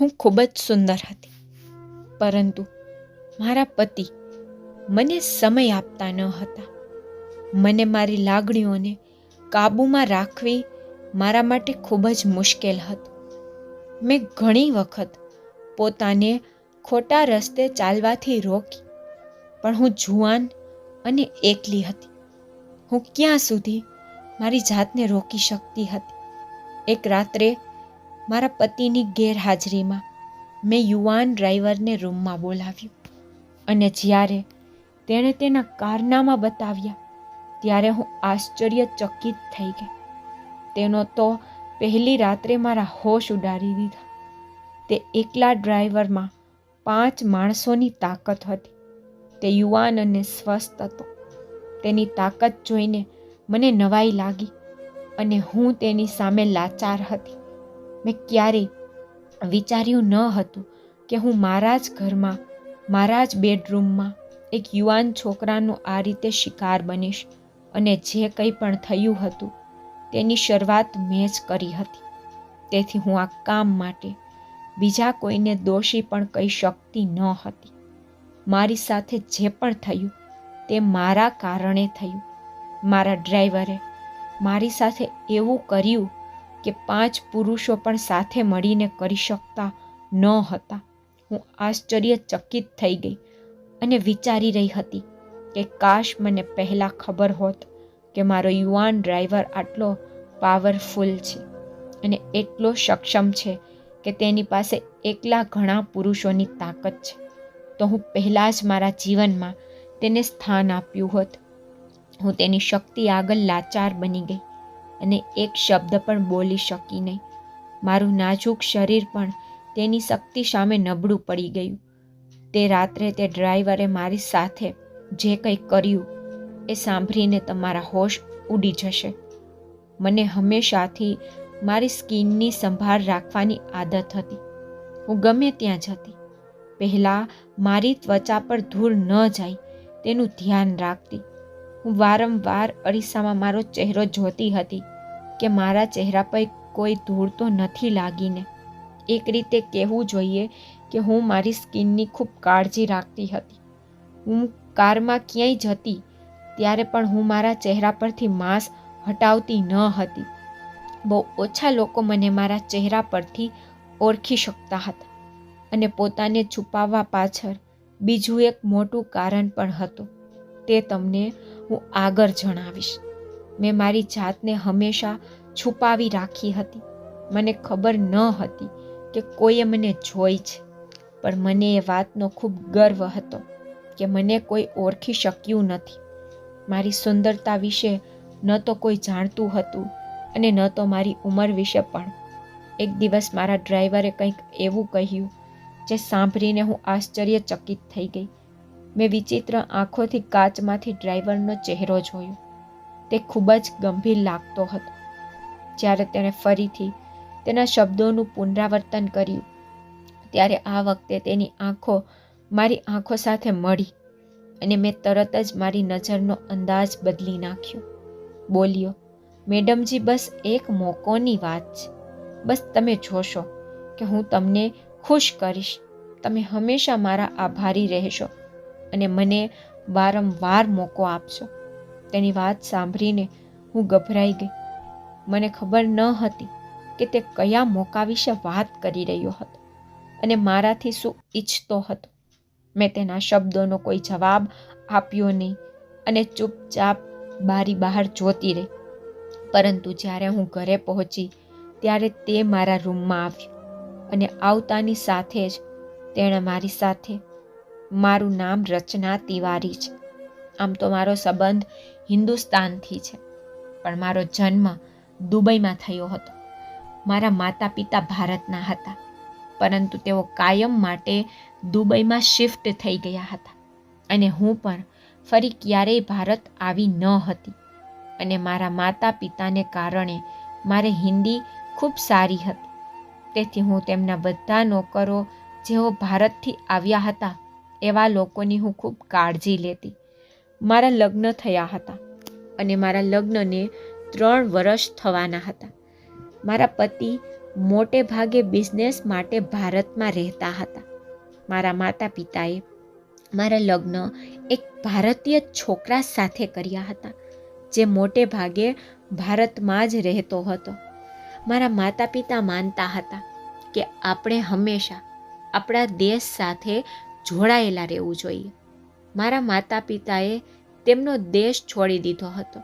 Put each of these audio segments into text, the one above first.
હું ખૂબ જ સુંદર હતી. પરંતુ મારા પતિ મને સમય આપતા ન હતા. મને મારી લાગણીઓને કાબૂમાં રાખવી મારા માટે ખૂબ જ મુશ્કેલ હતું. મેં ઘણી વખત પોતાને ખોટા રસ્તે ચાલવાથી રોકી, પણ હું જુવાન અને એકલી હતી. હું ક્યાં સુધી મારી જાતને રોકી શકતી હતી? એક રાત્રે મારા પતિની ગેરહાજરીમાં મેં યુવાન ડ્રાઈવરને રૂમમાં બોલાવ્યું. અને જ્યારે તેણે તેના કારનામા બતાવ્યા, ત્યારે હું આશ્ચર્યચકિત થઈ ગઈ. તેનો તો પહેલી રાત્રે મારા હોશ ઉડાડી દીધા. તે એકલા ડ્રાઈવરમાં પાંચ માણસોની તાકાત હતી. તે યુવાન અને સ્વસ્થ હતો. તેની તાકાત જોઈને મને નવાઈ લાગી અને હું તેની સામે લાચાર હતી. મેં ક્યારેય વિચાર્યું ન હતું કે હું મારા જ ઘરમાં, મારા જ બેડરૂમમાં એક યુવાન છોકરાનો આ રીતે શિકાર બનીશ અને જે કંઈ પણ થયું હતું તેની શરૂઆત મેં જ કરી હતી. તેથી હું આ કામ માટે બીજા કોઈને દોષી પણ કહી શકતી ન હતી. મારી સાથે જે પણ થયું તે મારા કારણે થયું. મારા ડ્રાઈવરે મારી સાથે એવું કર્યું કે પાંચ પુરુષો પણ સાથે મળીને કરી શકતા ન હતા. હું આશ્ચર્યચકિત થઈ ગઈ અને વિચારી રહી હતી કે કાશ મને પહેલાં ખબર હોત કે મારો યુવાન ડ્રાઈવર આટલો પાવરફુલ છે અને એટલો સક્ષમ છે કે તેની પાસે એકલા ઘણા પુરુષોની તાકાત છે, તો હું પહેલાં જ મારા જીવનમાં તેને સ્થાન આપ્યું હોત. હું તેની શક્તિ આગળ લાચાર બની ગઈ. અને એક શબ્દ પણ બોલી શકી નહીં. મારું નાજુક શરીર પણ તેની શક્તિ સામે નબળું પડી ગયું. તે રાત્રે તે ડ્રાઈવરે મારી સાથે જે કંઈ કર્યું એ સાંભળીને તમારા હોશ ઉડી જશે. મને હંમેશાથી મારી સ્કિનની સંભાળ રાખવાની આદત હતી. હું ગમે ત્યાં જતી. પહેલાં મારી ત્વચા પર ધૂળ ન જાય તેનું ધ્યાન રાખતી. હું વારંવાર અરીસામાં મારો ચહેરો જોતી હતી કે મારા ચહેરા પર કોઈ ધૂળ તો નથી લાગીને. એક રીતે કહેવું જોઈએ કે હું મારી સ્કિનની ખૂબ કાળજી રાખતી હતી. હું કારમાં ક્યાંય જતી ત્યારે પણ હું મારા ચહેરા પરથી માંસ હટાવતી ન હતી. બહુ ઓછા લોકો મને મારા ચહેરા પરથી ઓળખી શકતા હતા અને પોતાને છુપાવવા પાછળ બીજું એક મોટું કારણ પણ હતું. તે તમને હું આગળ જણાવીશ. મેં મારી જાતને હંમેશા છુપાવી રાખી હતી. મને ખબર ન હતી કે કોઈએ મને જોઈ છે. પણ મને એ વાતનો ખૂબ ગર્વ હતો કે મને કોઈ ઓળખી શક્યું નથી. મારી સુંદરતા વિશે ન તો કોઈ જાણતું હતું અને ન તો મારી ઉંમર વિશે પણ. એક દિવસ મારા ડ્રાઈવરે કંઈક એવું કહ્યું, જે સાંભળીને હું આશ્ચર્યચકિત થઈ ગઈ. મેં વિચિત્ર આંખોથી કાચમાંથી ડ્રાઈવરનો ચહેરો જોયો. તે ખૂબ જ ગંભીર લાગતો હતો. જ્યારે તેણે ફરીથી તેના શબ્દોનું પુનરાવર્તન કર્યું, ત્યારે આ વખતે તેની આંખો મારી આંખો સાથે મળી અને મેં તરત જ મારી નજરનો અંદાજ બદલી નાખ્યો. બોલ્યો, મેડમજી, બસ એક મોકોની વાત છે. બસ તમે જોશો કે હું તમને ખુશ કરીશ. તમે હંમેશા મારા આભારી રહેશો. અને મને વારંવાર મોકો આપશો. તેની વાત સાંભળીને હું ગભરાઈ ગઈ. મને ખબર ન હતી કે તે કયા મોકા વિશે વાત કરી રહ્યો હતો અને મારાથી શું ઈચ્છતો હતો. મેં તેના શબ્દોનો કોઈ જવાબ આપ્યો નહીં અને ચૂપચાપ બારી બહાર જોતી રહી. પરંતુ જ્યારે હું ઘરે પહોંચી ત્યારે તે મારા રૂમમાં આવ્યો અને આવતાની સાથે જ તેણે મારી સાથે મારું નામ રચના તિવારી છે. આમ તો મારો સંબંધ હિન્દુસ્તાનથી છે. પણ મારો જન્મ દુબઈમાં થયો હતો. મારા માતા પિતા ભારતના હતા. પરંતુ તેઓ કાયમ માટે દુબઈમાં શિફ્ટ થઈ ગયા હતા. અને હું પણ ફરી ક્યારેય ભારત આવી ન હતી. અને મારા માતા પિતાને કારણે મારે હિન્દી ખૂબ સારી હતી. તેથી હું તેમના બધા નોકરો જેઓ ભારતથી આવ્યા હતા એવા લોકોની હું ખૂબ કાળજી લેતી. મારા લગ્ન થયા હતા અને મારા લગ્નને ત્રણ વર્ષ થવાના હતા. મારા પતિ મોટે ભાગે બિઝનેસ માટે ભારતમાં રહેતા હતા. મારા માતા પિતાએ મારા લગ્ન એક ભારતીય છોકરા સાથે કર્યા હતા, જે મોટે ભાગે ભારતમાં જ રહેતો હતો. મારા માતા પિતા માનતા હતા કે આપણે હંમેશા આપણા દેશ સાથે જોડાયેલા રહેવું જોઈએ. મારા માતા પિતાએ તેમનો દેશ છોડી દીધો હતો.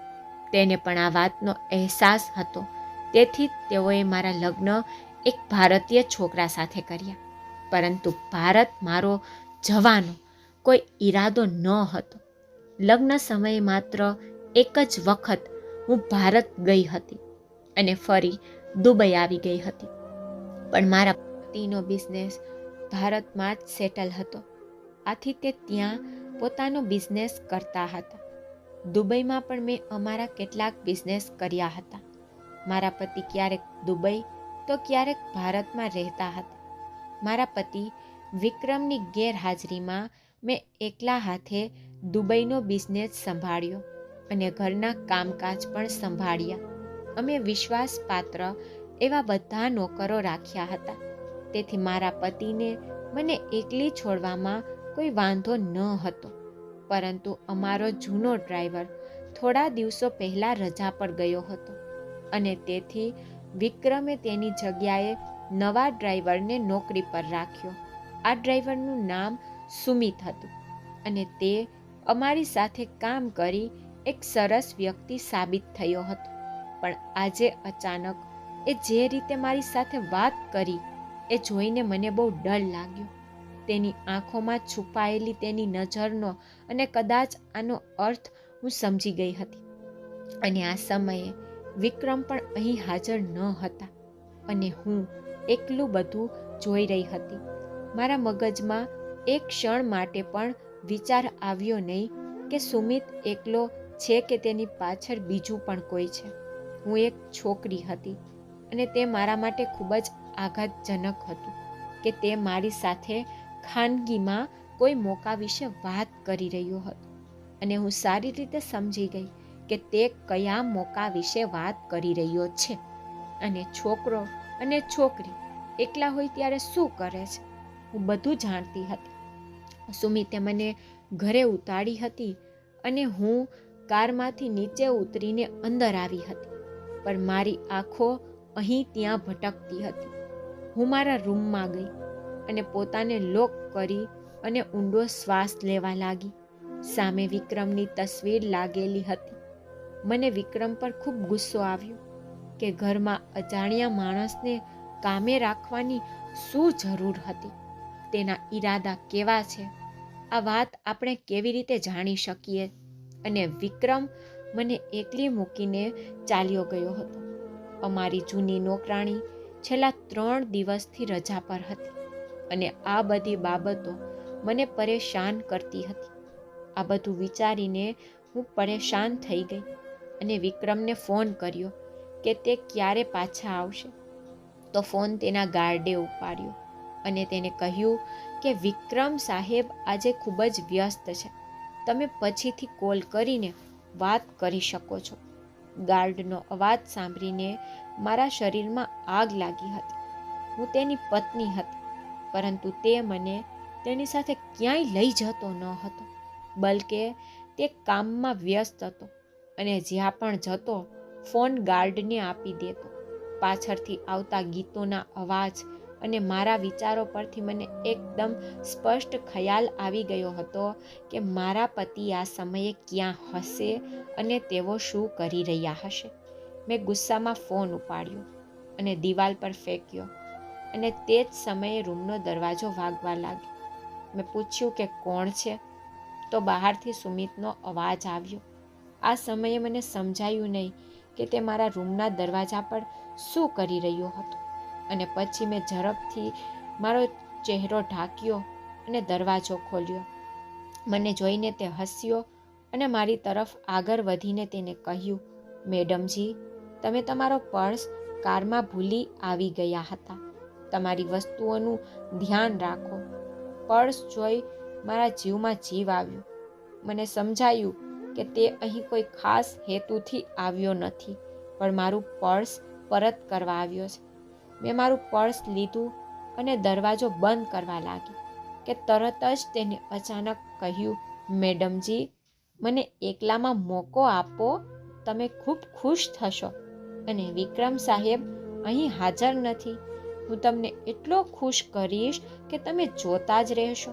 તેને પણ આ વાતનો અહેસાસ હતો. તેથી તેઓએ મારા લગ્ન એક ભારતીય છોકરા સાથે કર્યા. પરંતુ ભારત મારો જવાનો કોઈ ઈરાદો ન હતો. લગ્ન સમયે માત્ર એક જ વખત હું ભારત ગઈ હતી અને ફરી દુબઈ આવી ગઈ હતી. પણ મારા પતિનો બિઝનેસ ભારતમાં જ સેટલ હતો. આથી તે ત્યાં પોતાનો બિઝનેસ કરતા હતા. દુબઈમાં પણ મેં અમારા કેટલાક બિઝનેસ કર્યા હતા. મારા પતિ ક્યારેક દુબઈ, તો ક્યારેક ભારતમાં રહેતા હતા. મારા પતિ વિક્રમની ગેરહાજરીમાં મેં એકલા હાથે દુબઈનો બિઝનેસ સંભાળ્યો અને ઘરના કામકાજ પણ સંભાળ્યા. અમે વિશ્વાસપાત્ર એવા બધા નોકરો રાખ્યા હતા. તેથી મારા પતિને મને એકલી છોડવામાં કોઈ વાંધો ન હતો. પરંતુ અમારો જૂનો ડ્રાઈવર થોડા દિવસો પહેલાં રજા પર ગયો હતો અને તેથી વિક્રમે તેની જગ્યાએ નવા ડ્રાઈવરને નોકરી પર રાખ્યો. આ ડ્રાઈવરનું નામ સુમિત હતું અને તે અમારી સાથે કામ કરી એક સરસ વ્યક્તિ સાબિત થયો હતો. પણ આજે અચાનક એ જે રીતે મારી સાથે વાત કરી એ જોઈને મને બહુ ડર લાગ્યો. તેની આંખોમાં છુપાયેલી તેની નજરનો અને કદાચ આનો અર્થ હું સમજી ગઈ હતી. અને આ સમયે વિક્રમ પણ અહીં હાજર ન હતા અને હું એકલું બધું જોઈ રહી હતી. મારા મગજમાં એક ક્ષણ માટે પણ વિચાર આવ્યો નહીં કે સુમિત એકલો છે કે તેની પાછળ બીજું પણ કોઈ છે. હું એક છોકરી હતી અને તે મારા માટે ખૂબ જ આઘાતજનક હતું કે તે મારી સાથે ખાનગીમાં કોઈ મોકા વિશે વાત કરી રહ્યો હતો. અને હું સારી રીતે સમજી ગઈ કે તે કયા મોકા વિશે વાત કરી રહ્યો છે. અને છોકરો અને છોકરી એકલા હોય ત્યારે શું કરે છે? હું બધું જાણતી હતી. સુમિતે મને ઘરે ઉતારી હતી અને હું કારમાંથી નીચે ઉતરીને અંદર આવી હતી. પણ મારી આંખો અહીં ત્યાં ભટકતી હતી. હું મારા રૂમમાં ગઈ અને પોતાને લોક કરી અને ઊંડો શ્વાસ લેવા લાગી. સામે વિક્રમની તસવીર લાગેલી હતી. મને વિક્રમ પર ખૂબ ગુસ્સો આવ્યો કે ઘરમાં અજાણ્યા માણસને કામે રાખવાની શું જરૂર હતી? તેના ઈરાદા કેવા છે? આ વાત આપણે કેવી રીતે જાણી શકીએ? અને વિક્રમ મને એકલી મૂકીને ચાલ્યો ગયો હતો. અમારી જૂની નોકરાણી છેલ્લા ત્રણ દિવસથી રજા પર હતી અને આ બધી બાબતો મને પરેશાન કરતી હતી. આ બધું વિચારીને હું પરેશાન થઈ ગઈ અને વિક્રમને ફોન કર્યો કે તે ક્યારે પાછા આવશે. તો ફોન તેના ગાર્ડે ઉપાડ્યો અને તેને કહ્યું કે, વિક્રમ સાહેબ આજે ખૂબ જ વ્યસ્ત છે. તમે પછીથી કોલ કરીને વાત કરી શકો છો. ગાર્ડનો અવાજ સાંભળીને મારા શરીરમાં આગ લાગી હતી. હું તેની પત્ની હતી, પરંતુ તે મને તેની સાથે ક્યાંય લઈ જતો ન હતો, બલકે તે કામમાં વ્યસ્ત હતો અને જ્યાં પણ જતો ફોન ગાર્ડને આપી દેતો. પાછળથી આવતા ગીતોના અવાજ અને મારા વિચારો પરથી મને એકદમ સ્પષ્ટ ખ્યાલ આવી ગયો હતો કે મારા પતિ આ સમયે ક્યાં હશે અને તેઓ શું કરી રહ્યા હશે. મેં ગુસ્સામાં ફોન ઉપાડ્યો અને દિવાલ પર ફેંક્યો અને તે જ સમયે રૂમનો દરવાજો વાગવા લાગ્યો. મેં પૂછ્યું કે કોણ છે? તો બહારથી સુમિતનો અવાજ આવ્યો. આ સમયે મને સમજાયું નહીં કે તે મારા રૂમના દરવાજા પર શું કરી રહ્યો હતો અને પછી મેં ઝડપથી મારો ચહેરો ઢાંક્યો અને દરવાજો ખોલ્યો. મને જોઈને તે હસ્યો અને મારી તરફ આગળ વધીને તેને કહ્યું, મેડમજી તમે તમારો પર્સ કારમાં ભૂલી આવી ગયા હતા. તમારી વસ્તુઓનું ધ્યાન રાખો. પર્સ જોઈ મારા જીવમાં જીવ આવ્યો. મને સમજાયું કે તે અહીં કોઈ ખાસ હેતુથી આવ્યો નથી, પણ મારું પર્સ પરત કરવા આવ્યો છે. મેં મારું પર્સ લીધું અને દરવાજો બંધ કરવા લાગી કે તરત જ તેને અચાનક કહ્યું, મેડમજી, મને એકલામાં મોકો આપો. તમે ખૂબ ખુશ થશો. અને વિક્રમ સાહેબ, અહીં હાજર નથી. હું તમને એટલો ખુશ કરીશ કે તમે જોતા જ રહેશો.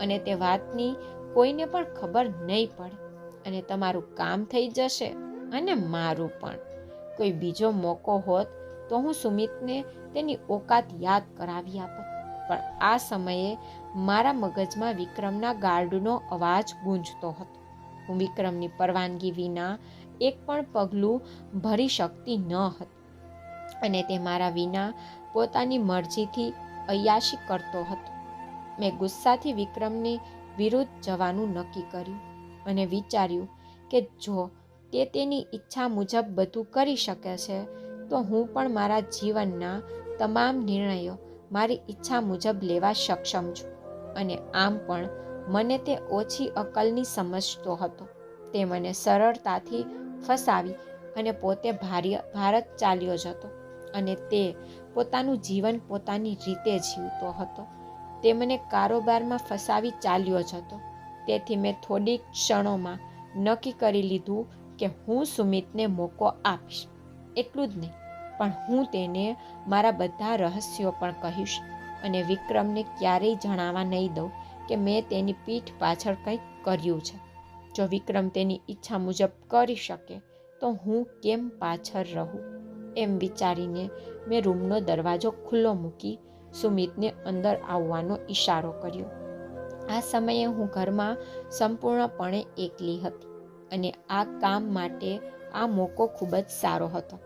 અને તે વાતની કોઈને પણ ખબર નહીં પડે. અને તમારું કામ થઈ જશે અને મારું પણ. કોઈ બીજો મોકો હોત તો હું સુમિતને તેની ઓકાત યાદ કરાવી આપત. પણ આ સમયે મારા મગજમાં વિક્રમના ગાર્ડનો અવાજ ગૂંજતો હતો. હું વિક્રમની પરવાનગી વિના એક પણ પગલું ભરી શકતી ન હતી. અને તે મારા વિના પોતાની મરજીથી અયાશી કરતો હતો. મેં ગુસ્સાથી વિક્રમની વિરુદ્ધ જવાનું નક્કી કર્યું અને વિચાર્યું કે જો તે તેની ઈચ્છા મુજબ બધું કરી શકે છે, તો હું પણ મારા જીવનના તમામ નિર્ણયો મારી ઈચ્છા મુજબ લેવા સક્ષમ છું. અને આમ પણ મને તે ઓછી અકલની સમજતો હતો. તે મને સરળતાથી ફસાવી અને પોતે ભાર્ય ભારત ચાલ્યો જતો અને તે પોતાનું જીવન પોતાની રીતે જીવતો હતો. તે મને કારોબારમાં ફસાવી ચાલ્યો જતો. તેથી મેં થોડીક ક્ષણોમાં નક્કી કરી લીધું કે હું સુમિતને મોકો આપીશ. એટલું જ નહીં, પણ હું તેને મારા બધા રહસ્યો પણ કહીશ અને વિક્રમને ક્યારેય જણાવવા નહીં દઉં કે મેં તેની પીઠ પાછળ કંઈક કર્યું છે. જો વિક્રમ તેની ઈચ્છા મુજબ કરી શકે, તો હું કેમ પાછળ રહું? એમ વિચારીને મેં રૂમનો દરવાજો ખુલ્લો મૂકી સુમિતને અંદર આવવાનો ઈશારો કર્યો. આ સમયે હું ઘરમાં સંપૂર્ણપણે એકલી હતી અને આ કામ માટે આ મોકો ખૂબ જ સારો હતો.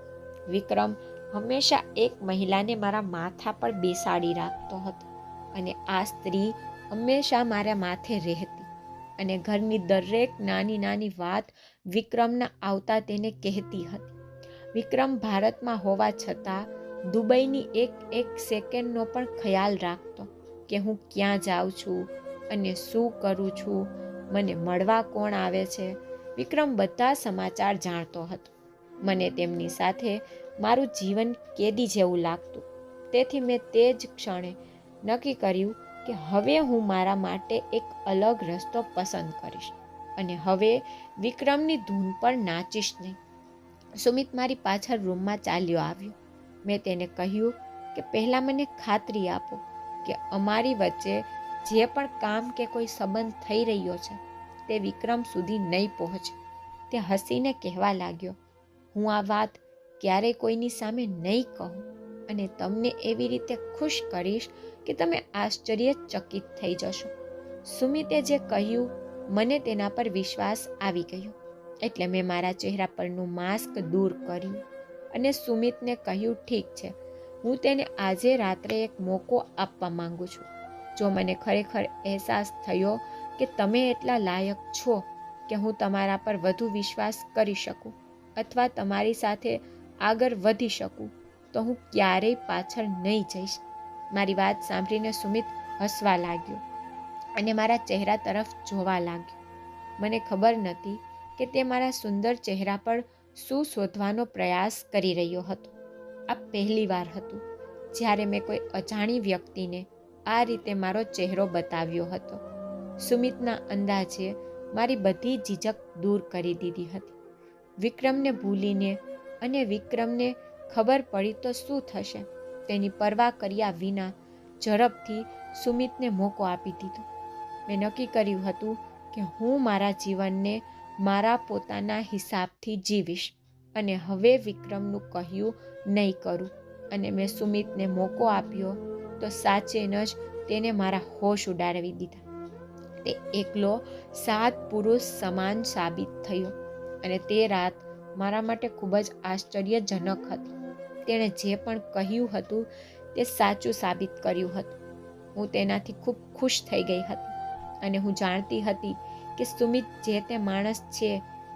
વિક્રમ હંમેશા એક મહિલાને મારા માથા પર બેસાડી રાખતો હતો અને આ સ્ત્રી હંમેશા મારા માથે રહેતી. અને ઘરની દરેક નાની નાની વાત વિક્રમના આવતા તેને કહેતી હતી. વિક્રમ ભારતમાં હોવા છતાં દુબઈની એક એક સેકન્ડનો પણ ખ્યાલ રાખતો કે હું ક્યાં જાઉં છું અને શું કરું છું, મને મળવા કોણ આવે છે? વિક્રમ બધા સમાચાર જાણતો હતો. મને તેમની સાથે મારું જીવન કેદી જેવું લાગતું. તેથી મેં તે જ ક્ષણે નક્કી કર્યું કે હવે હું મારા માટે એક અલગ રસ્તો પસંદ કરીશ. અને હવે વિક્રમની ધૂન પર નાચીશ નહીં. સુમિત મારી પાછળ રૂમમાં ચાલ્યો આવ્યો. મેં તેને કહ્યું કે પહેલાં મને ખાતરી આપો કે અમારી વચ્ચે જે પણ કામ કે કોઈ સંબંધ થઈ રહ્યો છે, તે વિક્રમ સુધી નહીં પહોંચે. તે હસીને કહેવા લાગ્યો, હું આ વાત ક્યારેય કોઈની સામે નહીં કહું અને તમને એવી રીતે ખુશ કરીશ કે તમે આશ્ચર્યચકિત થઈ જશો. સુમિતે જે કહ્યું, મને તેના પર વિશ્વાસ આવી ગયો. એટલે મેં મારા ચહેરા પરનું માસ્ક દૂર કર્યું અને સુમિતને કહ્યું, ઠીક છે, હું તેને આજે રાત્રે એક મોકો આપવા માંગુ છું. જો મને ખરેખર અહેસાસ થયો કે તમે એટલા લાયક છો કે હું તમારા પર વધુ વિશ્વાસ કરી શકું અથવા તમારી સાથે આગળ વધી શકું, તો હું ક્યારેય પાછળ નહીં જઈશ. મારી વાત સાંભળીને સુમિત હસવા લાગ્યો અને મારા ચહેરા તરફ જોવા લાગ્યો. મને ખબર નથી કે તે મારા સુંદર ચહેરા પર શું શોધવાનો પ્રયાસ કરી રહ્યો હતો. આ પહેલી વાર હતું જ્યારે મેં કોઈ અજાણી વ્યક્તિને આ રીતે મારો ચહેરો બતાવ્યો હતો. સુમિતના અંદાજે મારી બધી ઝીઝક દૂર કરી દીધી હતી. વિક્રમને ભૂલીને અને વિક્રમને ખબર પડી તો શું થશે? તેની પરવા કર્યા વિના ઝડપથી સુમિતને મોકો આપી દીધો. મેં નક્કી કર્યું હતું કે હું મારા જીવનને મારા પોતાના હિસાબથી જીવીશ અને હવે વિક્રમનું કહ્યું નહીં કરું અને મેં સુમિતને મોકો આપ્યો તો સાચેન જ તેને મારા હોશ ઉડાડવી દીધા. તે એકલો સાત પુરુષ સમાન સાબિત થયો અને તે રાત મારા માટે ખૂબ જ આશ્ચર્યજનક હતી. તેણે જે પણ કહ્યું હતું તે સાચું સાબિત કર્યું હતું. હું તેનાથી ખૂબ ખુશ થઈ ગઈ હતી અને હું જાણતી હતી કે સુમિત જે તે માણસ છે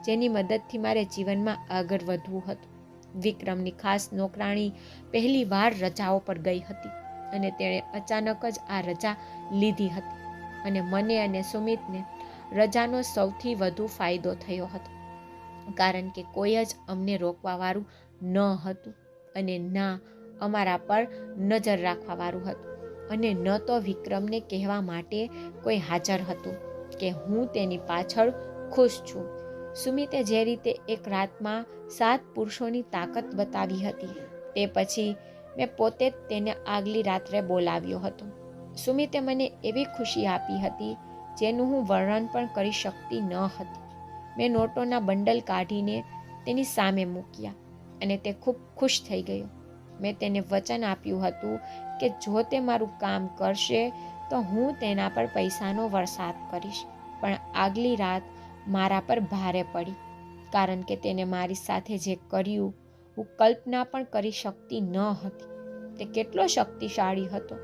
જેની મદદથી મારે જીવનમાં આગળ વધવું હતું. વિક્રમની ખાસ નોકરાણી પહેલી વાર રજાઓ પર ગઈ હતી અને તેણે અચાનક જ આ રજા લીધી હતી અને મને અને સુમિતને રજાનો સૌથી વધુ ફાયદો થયો હતો. કારણ કે કોઈ જ અમને રોકવાવાળું ન હતું. અને ના અમારા પર નજર રાખવાવાળું હતું. અને ન તો વિક્રમને કહેવા માટે કોઈ હાજર હતું કે હું તેની પાછળ ખુશ છું. સુમિતે જે રીતે એક રાતમાં સાત પુરુષોની તાકાત બતાવી હતી, તે પછી મેં પોતે જ તેને આગલી રાત્રે બોલાવ્યો હતો. સુમિતે મને એવી ખુશી આપી હતી, જેનું હું વર્ણન પણ કરી શકતી ન હતી. મેં નોટોના બંડલ કાઢીને તેની સામે મૂક્યા. અને તે ખૂબ ખુશ થઈ ગયો. મેં તેને વચન આપ્યું હતું કે જો તે મારું કામ કરશે, તો હું તેના પર પૈસાનો વરસાદ કરીશ. પણ આગલી રાત મારા પર ભારે પડી, કારણ કે તેને મારી સાથે જે કર્યું, હું કલ્પના પણ કરી શકતી ન હતી. તે કેટલો શક્તિશાળી હતો.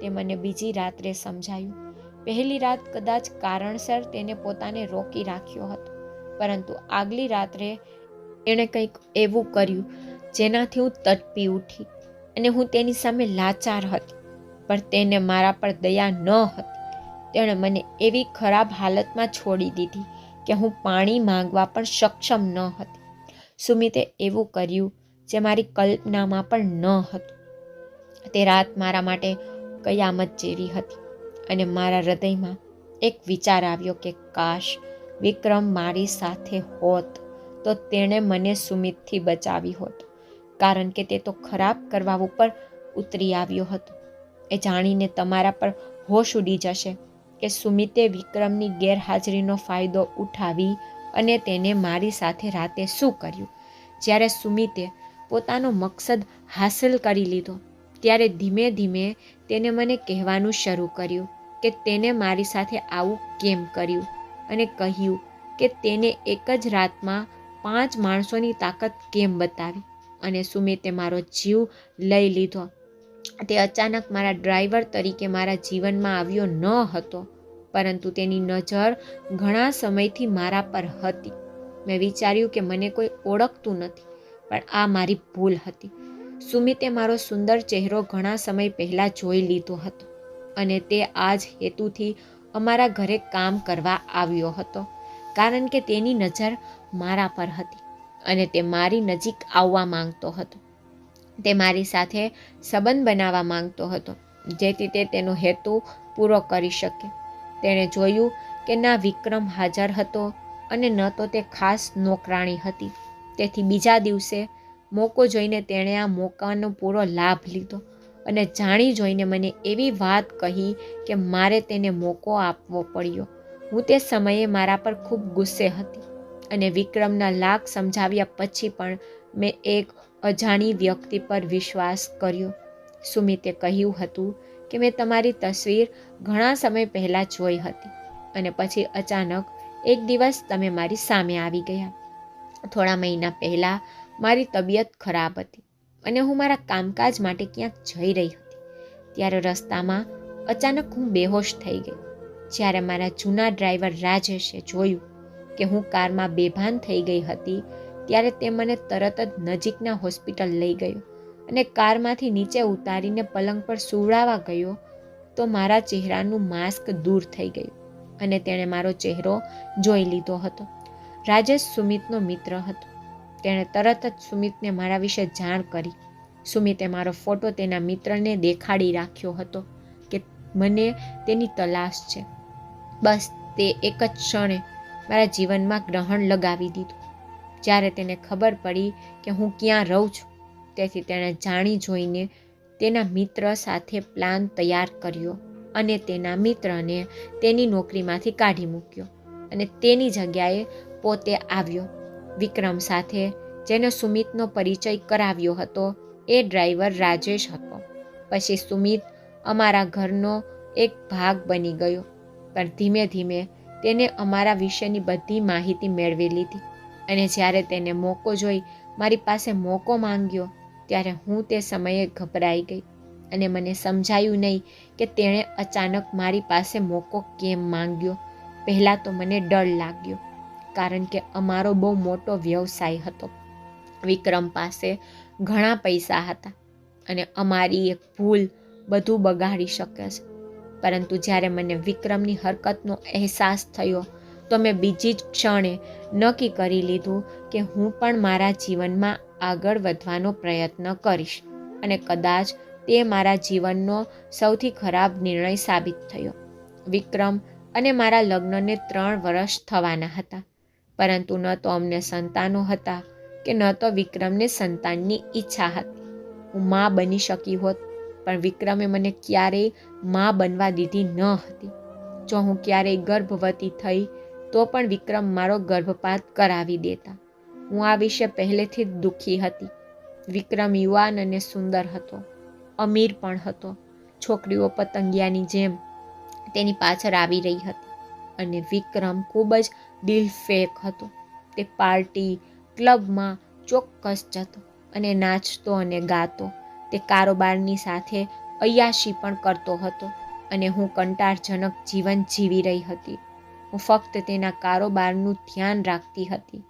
તે મને બીજી રાત્રે સમજાયું. પહેલી રાત કદાચ કારણસર તેને પોતાને રોકી રાખ્યો હતો, પરંતુ આગલી રાત્રે એણે કંઈક એવું કર્યું જેનાથી હું તડપી ઉઠી અને હું તેની સામે લાચાર હતી, પણ તેને મારા પર દયા ન હતી. તેણે મને એવી ખરાબ હાલતમાં છોડી દીધી કે હું પાણી માંગવા પણ સક્ષમ ન હતી. સુમિતે એવું કર્યું જે મારી કલ્પનામાં પણ ન હતું. તે રાત મારા માટે કયામત જેવી હતી અને મારા હૃદયમાં એક વિચાર આવ્યો કે કાશ વિક્રમ મારી સાથે હોત. તો તેણે મને સુમિતથી બચાવી હોત, કારણ કે તે તો ખરાબ કરવા ઉપર ઉતરી આવ્યો હતો. એ જાણીને તમારા પર હોશ ઉડી જશે કે સુમિતે વિક્રમની ગેરહાજરીનો ફાયદો ઉઠાવી અને તેને મારી સાથે રાતે શું કર્યું? જ્યારે સુમિતે પોતાનો મકસદ હાંસલ કરી લીધો, ત્યારે ધીમે ધીમે તેને મને કહેવાનું શરૂ કર્યું કે તેને મારી સાથે આવું કેમ કર્યું અને કહ્યું કે તેને એક જ રાતમાં પાંચ માણસોની તાકાત કેમ બતાવી? અને સુમિતે મારો જીવ લઈ લીધો. તે અચાનક મારા ડ્રાઈવર તરીકે મારા જીવનમાં આવ્યો ન હતો, પરંતુ તેની નજર ઘણા સમયથી મારા પર હતી. મેં વિચાર્યું કે મને કોઈ ઓળખતું નથી, પણ આ મારી ભૂલ હતી. સુમિતે મારો સુંદર ચહેરો ઘણા સમય પહેલાં જોઈ લીધો હતો અને તે આ જ હેતુથી અમારા ઘરે કામ કરવા આવ્યો હતો, કારણ કે તેની નજર મારા પર હતી અને તે મારી નજીક આવવા માંગતો હતો. તે મારી સાથે સંબંધ બનાવવા માંગતો હતો, જેથી તે તેનો હેતુ પૂરો કરી શકે. તેણે જોયું કે ના વિક્રમ હાજર હતો અને ન તો તે ખાસ નોકરાણી હતી. તેથી બીજા દિવસે મોકો જોઈને તેણે આ મોકાનો પૂરો લાભ લીધો અને જાણી જોઈને મને એવી વાત કહી કે મારે તેને મોકો આપવો પડ્યો. હું તે સમયે મારા પર ખૂબ ગુસ્સે હતી. અને વિક્રમના લાખ સમજાવ્યા પછી પણ મેં એક અજાણી વ્યક્તિ પર વિશ્વાસ કર્યો. સુમિતે કહ્યું હતું કે મેં તમારી તસવીર ઘણા સમય પહેલાં જોઈ હતી અને પછી અચાનક એક દિવસ તમે મારી સામે આવી ગયા. થોડા મહિના પહેલાં મારી તબિયત ખરાબ હતી અને હું મારા કામકાજ માટે ક્યાંક જઈ રહી હતી. ત્યારે રસ્તામાં અચાનક હું બેહોશ થઈ ગઈ. જ્યારે મારા જૂના ડ્રાઈવર રાજેશે જોયું કે હું કારમાં બેભાન થઈ ગઈ હતી, ત્યારે તે મને તરત જ નજીકના હોસ્પિટલ લઈ ગયો અને કારમાંથી નીચે ઉતારીને પલંગ પર સુવડાવવા ગયો, તો મારા ચહેરાનું માસ્ક દૂર થઈ ગયું અને તેણે મારો ચહેરો જોઈ લીધો હતો. રાજેશ સુમિતનો મિત્ર હતો. તેણે તરત જ સુમિતને મારા વિશે જાણ કરી. સુમિતે મારો ફોટો તેના મિત્રને દેખાડી રાખ્યો હતો કે મને તેની તલાશ છે. બસ તે એક જ ક્ષણે મારા જીવનમાં ગ્રહણ લગાવી દીધું. જ્યારે તેને ખબર પડી કે હું ક્યાં રહું છું, તેથી તેણે જાણી જોઈને તેના મિત્ર સાથે પ્લાન તૈયાર કર્યો અને તેના મિત્રને તેની નોકરીમાંથી કાઢી મૂક્યો અને તેની જગ્યાએ પોતે આવ્યો. વિક્રમ સાથે જેને સુમિતનો પરિચય કરાવ્યો હતો, એ ડ્રાઈવર રાજેશ હતો. પછી સુમિત અમારા ઘરનો એક ભાગ બની ગયો. પણ ધીમે ધીમે તેને અમારા વિશેની બધી માહિતી મેળવી લીધી. અને જ્યારે તેને મોકો જોઈ મારી પાસે મોકો માંગ્યો, ત્યારે હું તે સમયે ગભરાઈ ગઈ. અને મને સમજાયું નહીં કે તેણે અચાનક મારી પાસે મોકો કેમ માંગ્યો. પહેલાં તો મને ડર લાગ્યો, કારણ કે અમારો બહુ મોટો વ્યવસાય હતો. વિક્રમ પાસે ઘણા પૈસા હતા અને અમારી એક ભૂલ બધું બગાડી શકે છે. પરંતુ જ્યારે મને વિક્રમની હરકતનો અહેસાસ થયો, તો મેં બીજી જ ક્ષણે નક્કી કરી લીધું કે હું પણ મારા જીવનમાં આગળ વધવાનો પ્રયત્ન કરીશ અને કદાચ તે મારા જીવનનો સૌથી ખરાબ નિર્ણય સાબિત થયો. વિક્રમ અને મારા લગ્નને ત્રણ વર્ષ થવાના હતા, પરંતુ ન તો અમને સંતાનો હતા કે ન તો વિક્રમને સંતાનની ઈચ્છા હતી. હું મા બની શકી હોત પણ વિક્રમે મને ક્યારેય મા બનવા દીધી ન હતી. જો હું ક્યારેય ગર્ભવતી થઈ, તો પણ વિક્રમ મારો ગર્ભપાત કરાવી દેતા. હું આ વિશે પહેલેથી જ દુઃખી હતી. વિક્રમ યુવાન અને સુંદર હતો. અમીર પણ હતો. છોકરીઓ પતંગિયાની જેમ તેની પાછળ આવી રહી હતી અને વિક્રમ ખૂબ જ દિલફેક હતો. તે પાર્ટી ક્લબમાં ચોક્કસ જતો અને નાચતો અને ગાતો. તે કારોબારની સાથે અયાશી પણ કરતો હતો અને હું કંટાળજનક જીવન જીવી રહી હતી. હું ફક્ત તેના કારોબારનું ધ્યાન રાખતી હતી.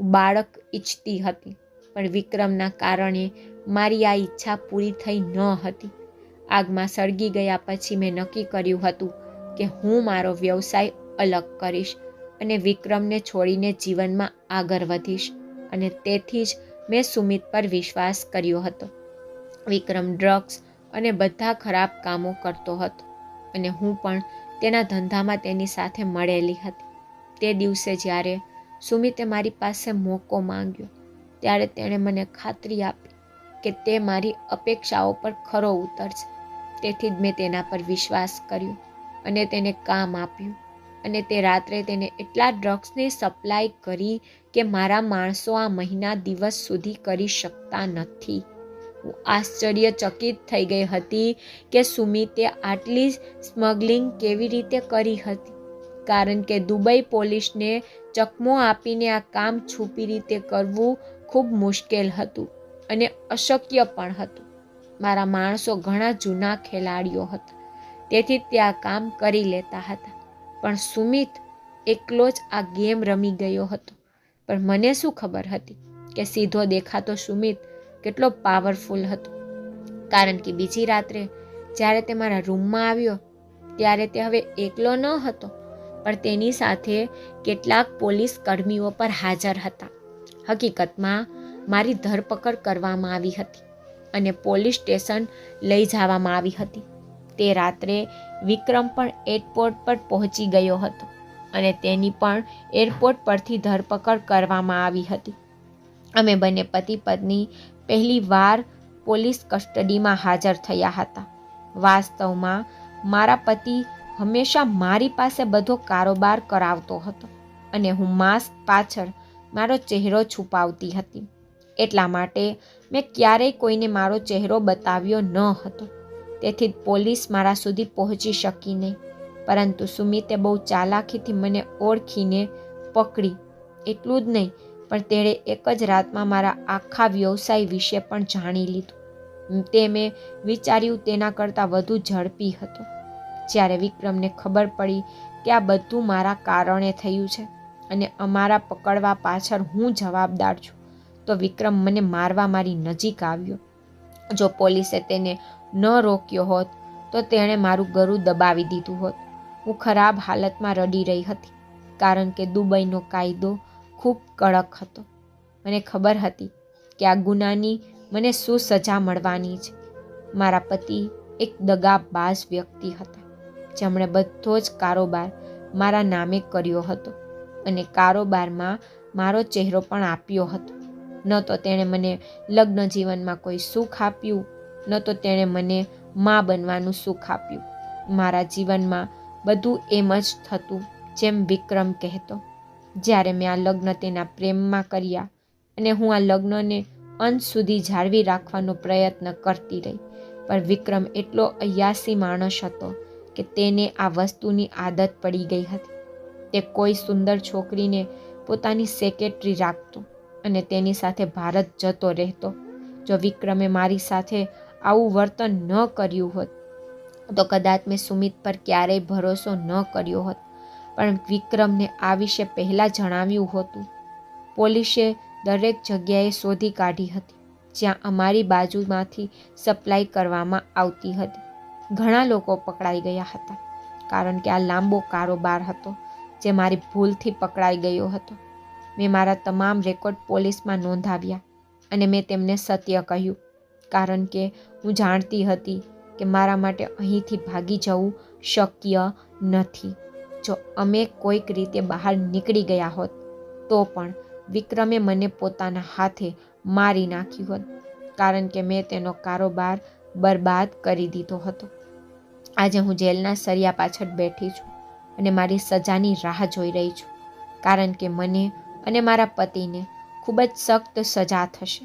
બાળક ઈચ્છતી હતી, પણ વિક્રમના કારણે મારી આ ઈચ્છા પૂરી થઈ ન હતી. આગમાં સળગી ગયા પછી મેં નક્કી કર્યું હતું કે હું મારો વ્યવસાય અલગ કરીશ અને વિક્રમને છોડીને જીવનમાં આગળ વધીશ અને તેથી જ મેં સુમિત પર વિશ્વાસ કર્યો હતો. વિક્રમ ડ્રગ્સ અને બધા ખરાબ કામો કરતો હતો અને હું પણ તેના ધંધામાં તેની સાથે મળેલી હતી. તે દિવસે જ્યારે સુમિતે મારી પાસે મોકો માંગ્યો, ત્યારે તેણે મને ખાતરી આપી કે તે મારી અપેક્ષાઓ પર ખરો ઉતરશે. તેથી જ મેં તેના પર વિશ્વાસ કર્યો અને તેને કામ આપ્યું અને તે રાત્રે તેને એટલા ડ્રગ્સની સપ્લાય કરી કે મારા માણસો આ મહિના દિવસ સુધી કરી શકતા નથી. આશ્ચર્યચકિત થઈ ગઈ હતી કે સુમિતે આટલી સ્મગલિંગ કેવી રીતે કરી હતી. કારણ કે દુબઈ પોલીસને ચકમો આપીને આ કામ છુપી રીતે કરવું ખૂબ મુશ્કેલ હતું અને અશક્ય પણ હતું. મારા માણસો ઘણા જૂના ખેલાડીઓ હતા. તેથી તે આ કામ કરી લેતા હતા. પણ સુમિત એકલો જ આ ગેમ રમી ગયો હતો. પણ મને શું ખબર હતી કે સીધો દેખાતો સુમિત કેટલો પાવરફુલ હતો. કારણ કે બીજી રાત્રે જ્યારે તે મારા રૂમમાં આવ્યો, ત્યારે તે હવે એકલો ન હતો, પણ તેની સાથે કેટલાક પોલીસ કર્મીઓ પર હાજર હતા. હકીકતમાં મારી ધરપકડ કરવામાં આવી હતી અને પોલીસ સ્ટેશન લઈ જવામાં આવી હતી. તે રાત્રે વિક્રમ પણ એરપોર્ટ પર પહોંચી ગયો હતો અને તેની પણ એરપોર્ટ પરથી ધરપકડ કરવામાં આવી હતી. અમે બંને પતિ પત્ની પહેલી વાર પોલીસ કસ્ટડીમાં હાજર થયા હતા. વાસ્તવમાં મારા પતિ હંમેશા મારી પાસે બધો કારોબાર કરાવતો હતો અને હું માસ્ક પાછળ મારો ચહેરો છુપાવતી હતી. એટલા માટે મેં ક્યારેય કોઈને મારો ચહેરો બતાવ્યો ન હતો. તેથી પોલીસ મારા સુધી પહોંચી શકી નહીં. પરંતુ સુમિતે બહુ ચાલાકીથી મને ઓળખીને પકડી. એટલું જ નહીં પણ તેણે એક જ રાતમાં મારા આખા વ્યવસાય વિશે પણ જાણી લીધું. તે મેં વિચાર્યું તેના કરતાં વધુ ઝડપી હતો. જ્યારે વિક્રમને ખબર પડી કે આ બધું મારા કારણે થયું છે અને અમારા પકડવા પાછળ હું જવાબદાર છું, તો વિક્રમ મને મારવા મારી નજીક આવ્યો. જો પોલીસે તેને ન રોક્યો હોત, તો તેણે મારું ગરું દબાવી દીધું હોત. હું ખરાબ હાલતમાં રડી રહી હતી, કારણ કે દુબઈનો કાયદો ખૂબ કડક હતો. મને ખબર હતી કે આ ગુનાની મને શું સજા મળવાની છે. મારા પતિ એક દગાબાજ વ્યક્તિ હતા. જેમણે બધો જ કારોબાર મારા નામે કર્યો હતો અને કારોબારમાં મારો ચહેરો પણ આપ્યો હતો. ન તો તેણે મને લગ્ન જીવનમાં કોઈ સુખ આપ્યું, ન તો તેણે મને મા બનવાનું સુખ આપ્યું. મારા જીવનમાં બધું એમ જ થતું જેમ વિક્રમ કહેતો જ્યારે મેં આ લગ્ન તેના પ્રેમમાં કર્યા અને હું આ લગ્નને અંત સુધી જાળવી રાખવાનો પ્રયત્ન કરતી રહી. પણ વિક્રમ એટલો અયાસી માણસ હતો કે તેને આ વસ્તુની આદત પડી ગઈ હતી. તે કોઈ સુંદર છોકરીને પોતાની સેક્રેટરી રાખતો અને તેની સાથે ભારત જતો રહેતો. જો વિક્રમે મારી સાથે આવું વર્તન ન કર્યું હોત, તો કદાચ મેં સુમિત પર ક્યારેય ભરોસો ન કર્યો હોત. પણ વિક્રમને આ વિશે પહેલાં જણાવ્યું હતું. પોલીસે દરેક જગ્યાએ શોધી કાઢી હતી, જ્યાં અમારી બાજુમાંથી સપ્લાય કરવામાં આવતી હતી. ઘણા લોકો પકડાઈ ગયા હતા, કારણ કે આ લાંબો કારોબાર હતો, જે મારી ભૂલથી પકડાઈ ગયો હતો. મેં મારા તમામ રેકોર્ડ પોલીસમાં નોંધાવ્યા અને મેં તેમને સત્ય કહ્યું, કારણ કે હું જાણતી હતી કે મારા માટે અહીંથી ભાગી જવું શક્ય નથી. જો અમે કોઈક રીતે બહાર નીકળી ગયા હોત, તો પણ વિક્રમે મને પોતાના હાથે મારી નાખ્યું હોત, કારણ કે મેં તેનો કારોબાર બરબાદ કરી દીધો હતો. આજે હું જેલના સરિયા પાછળ બેઠી છું અને મારી સજાની રાહ જોઈ રહી છું, કારણ કે મને અને મારા પતિને ખૂબ જ સખ્ત સજા થશે,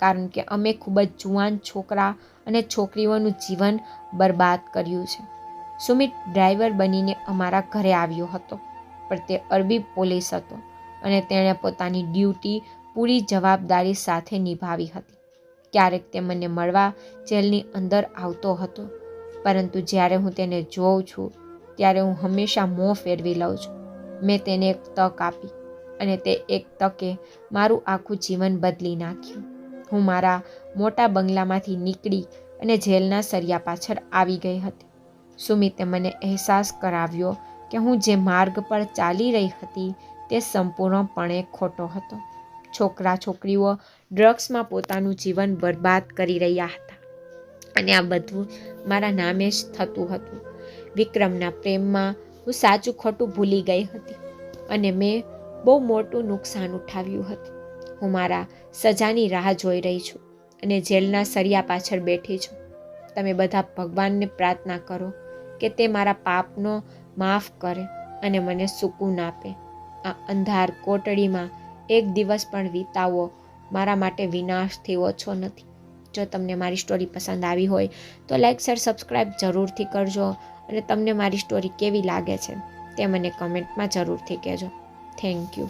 કારણ કે અમે ખૂબ જ જુવાન છોકરા અને છોકરીઓનું જીવન બરબાદ કર્યું છે. સુમિત ડ્રાઈવર બનીને અમારા ઘરે આવ્યો હતો, પણ તે અરબી પોલીસ હતો અને તેણે પોતાની ડ્યુટી પૂરી જવાબદારી સાથે નિભાવી હતી. ક્યારેક તે મને મળવા જેલની અંદર આવતો હતો, પરંતુ જ્યારે હું તેને જોઉં છું, ત્યારે હું હંમેશા મોં ફેરવી લઉં છું. મેં તેને એક તક આપી અને તે એક તકે મારું આખું જીવન બદલી નાખ્યું. હું મારા મોટા બંગલામાંથી નીકળી અને જેલના સરિયા પાછળ આવી ગઈ હતી. સુમિતે મને અહેસાસ કરાવ્યો કે હું જે માર્ગ પર ચાલી રહી હતી તે સંપૂર્ણપણે ખોટો હતો. છોકરા છોકરીઓ ડ્રગ્સમાં પોતાનું જીવન બરબાદ કરી રહ્યા હતા અને આ બધું મારા નામે જ થતું હતું. વિક્રમના પ્રેમમાં હું સાચું ખોટું ભૂલી ગઈ હતી અને મેં બહુ મોટું નુકસાન ઉઠાવ્યું હતું. હું મારા સજાની રાહ જોઈ રહી છું અને જેલના સરિયા પાછળ બેઠી છું. તમે બધા ભગવાનને પ્રાર્થના કરો. કે તે મારા પાપનો માફ કરે અને મને સુકૂન આપે. આ અંધાર કોટડીમાં એક દિવસ પણ વિતાવો મારા માટે વિનાશથી ઓછો નથી. જો તમને મારી સ્ટોરી પસંદ આવી હોય, તો લાઈક શેર સબસ્ક્રાઈબ જરૂરથી કરજો અને તમને મારી સ્ટોરી કેવી લાગે છે તે મને કમેન્ટમાં જરૂરથી કહેજો. Thank you